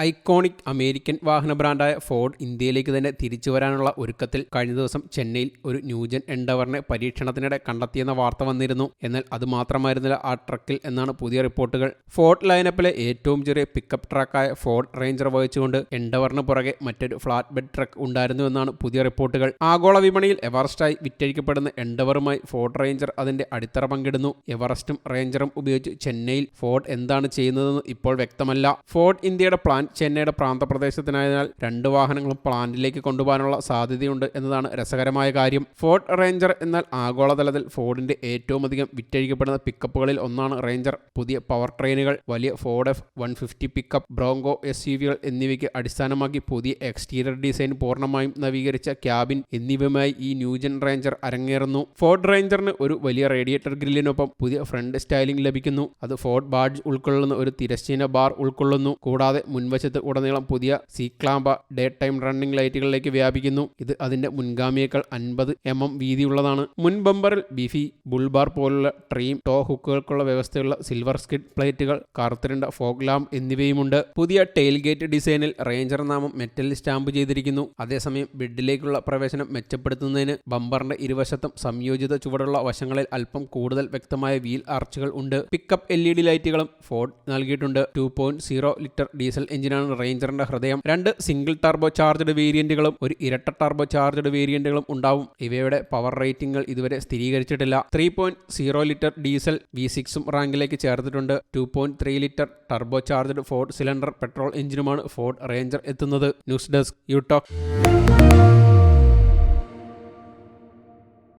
Iconic American വാഹന ബ്രാൻഡായ Ford ഇന്ത്യയിലേക്ക് തന്നെ തിരിച്ചു വരാനുള്ള ഒരുക്കത്തിൽ കഴിഞ്ഞ ദിവസം ചെന്നൈയിൽ ഒരു ന്യൂജൻ എൻഡവറിനെ പരീക്ഷണത്തിനിടെ കണ്ടെത്തിയെന്ന വാർത്ത വന്നിരുന്നു. എന്നാൽ അത് മാത്രമായിരുന്നില്ല ആ ട്രക്കിൽ എന്നാണ് പുതിയ റിപ്പോർട്ടുകൾ. ഫോർഡ് ലൈനപ്പിലെ ഏറ്റവും ചെറിയ പിക്കപ്പ് ട്രക്കായ ഫോർഡ് റേഞ്ചർ വഹിച്ചുകൊണ്ട് എൻഡവറിന് പുറകെ മറ്റൊരു ഫ്ലാറ്റ് ബെഡ് ട്രക്ക് ഉണ്ടായിരുന്നു എന്നാണ് പുതിയ റിപ്പോർട്ടുകൾ. ആഗോള വിപണിയിൽ എവറസ്റ്റായി വിറ്റഴിക്കപ്പെടുന്ന എൻഡവറുമായി ഫോർഡ് റേഞ്ചർ അതിന്റെ അടിത്തറ പങ്കിടുന്നു. എവറസ്റ്റും റേഞ്ചറും ഉപയോഗിച്ച് ചെന്നൈയിൽ ഫോർഡ് എന്താണ് ചെയ്യുന്നതെന്ന് ഇപ്പോൾ വ്യക്തമല്ല. ഫോർഡ് ഇന്ത്യയുടെ പ്ലാൻ ചെന്നൈയുടെ പ്രാന്തപ്രദേശത്തിനായതിനാൽ രണ്ട് വാഹനങ്ങളും പ്ലാന്റിലേക്ക് കൊണ്ടുപോകാനുള്ള സാധ്യതയുണ്ട് എന്നതാണ് രസകരമായ കാര്യം. ഫോർഡ് റേഞ്ചർ എന്നാൽ ആഗോളതലത്തിൽ ഫോർഡിന്റെ ഏറ്റവും അധികം വിറ്റഴിക്കപ്പെടുന്ന പിക്കപ്പുകളിൽ ഒന്നാണ് റേഞ്ചർ. പുതിയ പവർ ട്രെയിനുകൾ വലിയ Ford F one fifty pickup Bronco S U വികൾ എന്നിവയ്ക്ക് അടിസ്ഥാനമാക്കി പുതിയ എക്സ്റ്റീരിയർ ഡിസൈൻ പൂർണമായും നവീകരിച്ച ക്യാബിൻ എന്നിവയുമായി ഈ ന്യൂജൻ റേഞ്ചർ അരങ്ങേറുന്നു. ഫോർഡ് റേഞ്ചറിന് ഒരു വലിയ റേഡിയേറ്റർ ഗ്രില്ലിനൊപ്പം പുതിയ ഫ്രണ്ട് സ്റ്റൈലിംഗ് ലഭിക്കുന്നു. അത് ഫോർഡ് ബാഡ്ജ് ഉൾക്കൊള്ളുന്ന ഒരു തിരശ്ചീന ബാർ ഉൾക്കൊള്ളുന്നു. കൂടാതെ മുൻവശത്ത് ഉടനീളം പുതിയ C clamp day time running ലൈറ്റുകളിലേക്ക് വ്യാപിക്കുന്നു. ഇത് അതിന്റെ മുൻഗാമിയേക്കാൾ അൻപത് എം എം വീതിയുള്ളതാണ്. മുൻ ബമ്പറിൽ ബിഫി ബുൾബാർ പോലുള്ള ട്രീം ടോ ഹുക്കുകൾക്കുള്ള വ്യവസ്ഥയുള്ള സിൽവർ സ്കിഡ് പ്ലേറ്റുകൾ കറുത്തിരണ്ട ഫോഗ് ലാമ്പ് എന്നിവയുമുണ്ട്. പുതിയ ടെയിൽ ഗേറ്റ് ഡിസൈനിൽ റേഞ്ചർ നാമം മെറ്റലിൽ സ്റ്റാമ്പ് ചെയ്തിരിക്കുന്നു. അതേസമയം ബെഡിലേക്കുള്ള പ്രവേശനം മെച്ചപ്പെടുത്തുന്നതിന് ബമ്പറിന്റെ ഇരുവശത്തും സംയോജിത ചുവടുള്ള വശങ്ങളിൽ അല്പം കൂടുതൽ വ്യക്തമായ വീൽ ആർച്ചുകൾ ഉണ്ട്. പിക്കപ്പ് എൽ ഇ ഡി ലൈറ്റുകളും ഫോർഡ് നൽകിയിട്ടുണ്ട്. ടു ലിറ്റർ ഡീസൽ എഞ്ചിനാണ് റേഞ്ചറിന്റെ ഹൃദയം. രണ്ട് സിംഗിൾ ടർബോ ചാർജ്ഡ് വേരിയന്റുകളും ഒരു ഇരട്ട ടർബോ ചാർജ്ഡ് വേരിയന്റുകളും ഉണ്ടാവും. ഇവയുടെ പവർ റേറ്റിംഗുകൾ ഇതുവരെ സ്ഥിരീകരിച്ചിട്ടില്ല. ത്രീ ലിറ്റർ ഡീസൽ വി സിക്സും റാങ്കിലേക്ക് ചേർത്തിട്ടുണ്ട്. Two litre turbo charged Ford cylinder petrol എഞ്ചിനുമാണ് Ford Ranger എത്തുന്നത്. News desk യൂടോക്ക്